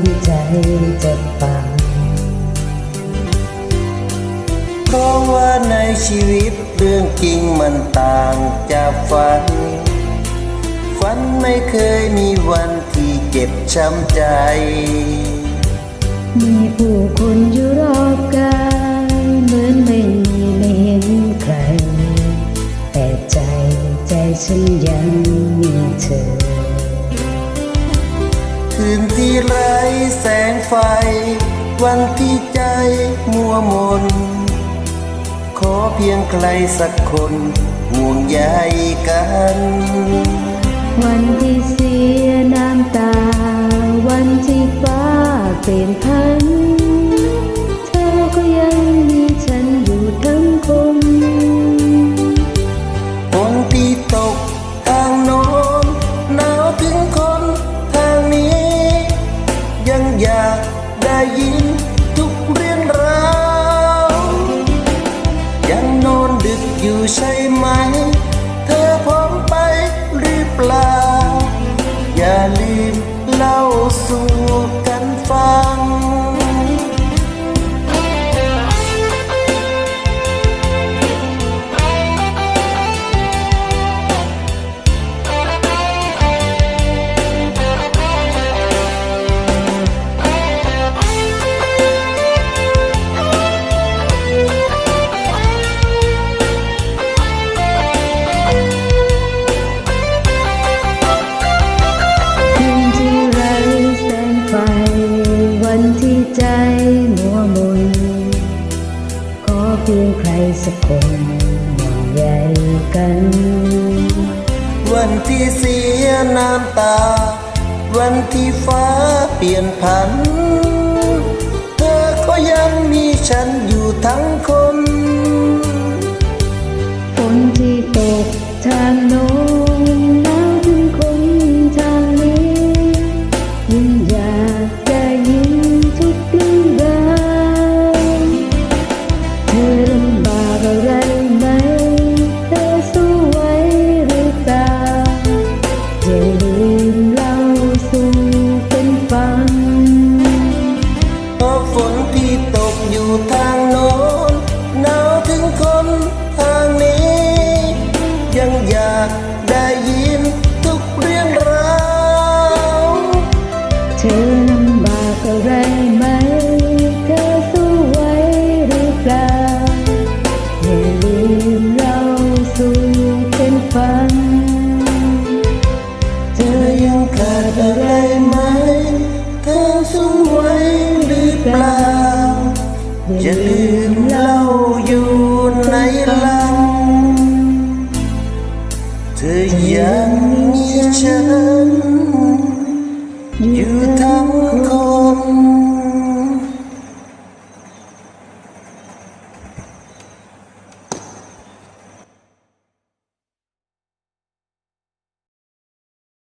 นใจจะฟังเพราะว่าในชีวิตเรื่องจริงมันต่างจากฝัน ฝันไม่เคยมีวันที่เจ็บช้ำใจ มีผู้คนอยู่รอบกายเหมือนไม่มีไม่เห็นใคร แต่ใจใจฉันยังมีเธอ คืนที่ไร้แสงไฟ วันที่ใจมัวมน ขอเพียงใครสักคนห่วงใยกันวัน ยินทุกเรื่องราวยังนอนดึกอยู่ใช่ไหม เธอพร้อมไปหรือเปล่า อย่าลืมเล่าสู่ พียงใครสักคนห่วงใยกัน วันที่เสียน้ำตา วันที่ฟ้าเปลี่ยนผัน เธอก็ยังมีฉันอยู่ทั้งคน ขาดอะไรไหม เธอสูงไว้หรือเปล่าอย่าลืมเล่าอยู่ในลัง เธอยังมีฉัน อยู่ทั้ง